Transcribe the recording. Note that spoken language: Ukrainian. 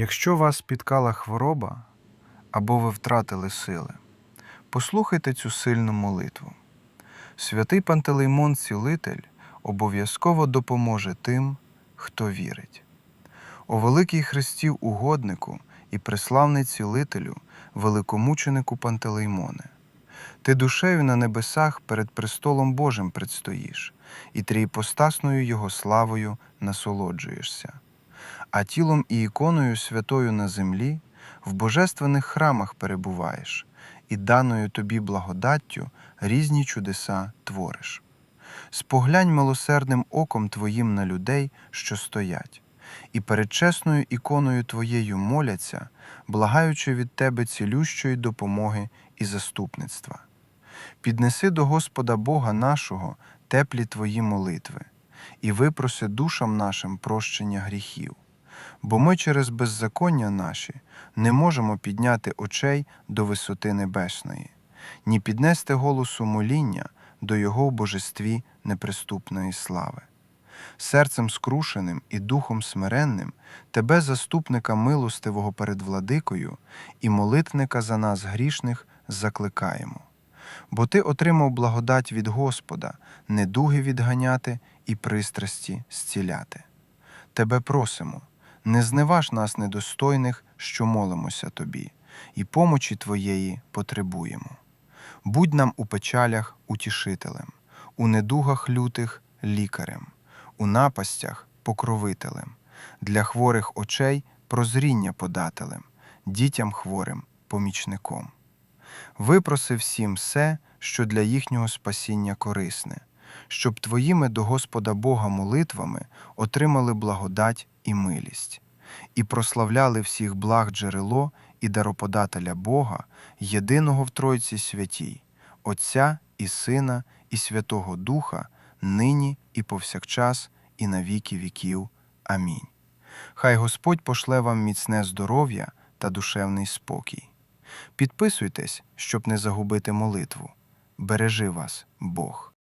Якщо вас спіткала хвороба або ви втратили сили, послухайте цю сильну молитву. Святий Пантелеймон Цілитель обов'язково допоможе тим, хто вірить. О великий Христів угоднику і преславний цілителю, великомученику Пантелеймоне. Ти душею на небесах перед престолом Божим предстоїш, і трійпостасною Його славою насолоджуєшся. А тілом і іконою святою на землі в божественних храмах перебуваєш, і даною тобі благодаттю різні чудеса твориш. Споглянь милосердним оком Твоїм на людей, що стоять, і перед чесною іконою Твоєю моляться, благаючи від Тебе цілющої допомоги і заступництва. Піднеси до Господа Бога нашого теплі Твої молитви, і випроси душам нашим прощення гріхів, бо ми через беззаконня наші не можемо підняти очей до висоти небесної, ні піднести голосу моління до Його в божестві неприступної слави. Серцем скрушеним і духом смиренним Тебе, заступника милостивого перед владикою, і молитвника за нас грішних закликаємо. Бо Ти отримав благодать від Господа, недуги відганяти і пристрасті зціляти. Тебе просимо, не зневаж нас недостойних, що молимося Тобі, і помочі Твоєї потребуємо. Будь нам у печалях утішителем, у недугах лютих лікарем, у напастях покровителем, для хворих очей прозріння подателем, дітям хворим помічником. Випроси всім все, що для їхнього спасіння корисне, щоб твоїми до Господа Бога молитвами отримали благодать і милість, і прославляли всіх благ джерело і дароподателя Бога, єдиного в Тройці святій, Отця і Сина, і Святого Духа, нині і повсякчас, і на віки віків. Амінь. Хай Господь пошле вам міцне здоров'я та душевний спокій. Підписуйтесь, щоб не загубити молитву. Бережи вас, Бог.